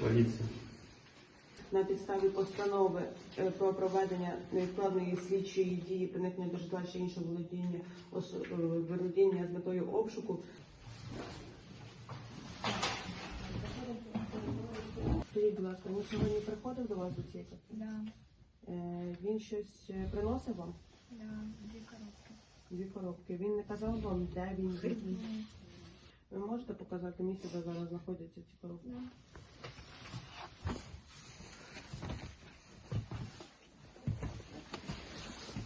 Поліція. на підставі постанови е, про проведення невідкладної слідчої дії проникнення до житла чи іншого володіння е, володіння з метою обшуку. Скажіть, будь ласка, він сьогодні приходив до вас у? Да, Е, Він щось приносив вам? да, дві коробки. Дві коробки. Він не казав вам, де він є? Ви можете показати місце, де зараз знаходяться ці коробки? Да.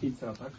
Піца, так?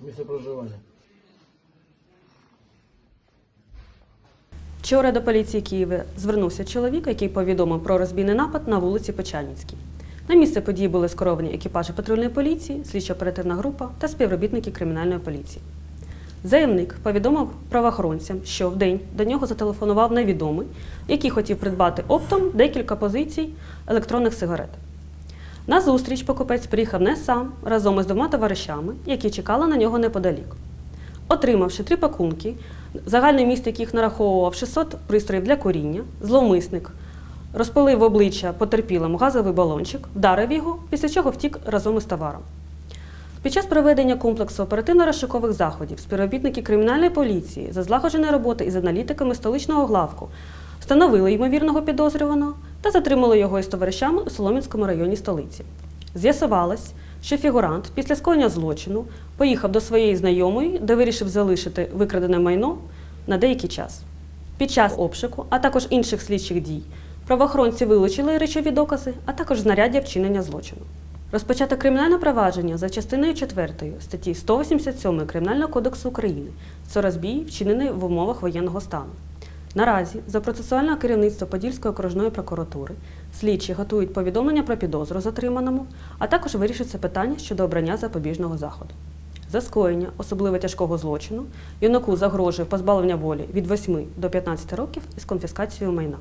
Місце проживання. Вчора до поліції Києва звернувся чоловік, який повідомив про розбійний напад на вулиці Почальницькій. На місце події були скеровані екіпажі патрульної поліції, слідчо-оперативна група та співробітники кримінальної поліції. Заявник повідомив правоохоронцям, що вдень до нього зателефонував невідомий, який хотів придбати оптом декілька позицій електронних сигарет. На зустріч покупець приїхав не сам разом із двома товаришами, які чекали на нього неподалік. Отримавши три пакунки, загальний міст яких нараховував 600 пристроїв для куріння, зловмисник розпилив в обличчя потерпілому газовий балончик, вдарив його, після чого втік разом із товаром. Під час проведення комплексу оперативно-розшукових заходів співробітники кримінальної поліції за злагодженої роботи із аналітиками столичного главку встановили ймовірного підозрюваного та затримали його із товаришами у Солом'янському районі столиці. З'ясувалось, що фігурант після скоєння злочину поїхав до своєї знайомої, де вирішив залишити викрадене майно на деякий час. Під час обшуку, а також інших слідчих дій, правоохоронці вилучили речові докази, а також знаряддя вчинення злочину. Розпочато кримінальне провадження за частиною 4 статті 187 Кримінального кодексу України це розбій, вчинений в умовах воєнного стану. Наразі за процесуального керівництва Подільської окружної прокуратури слідчі готують повідомлення про підозру затриманому, а також вирішиться питання щодо обрання запобіжного заходу. За скоєння особливо тяжкого злочину юнаку загрожує позбавлення волі від 8 до 15 років із конфіскацією майна.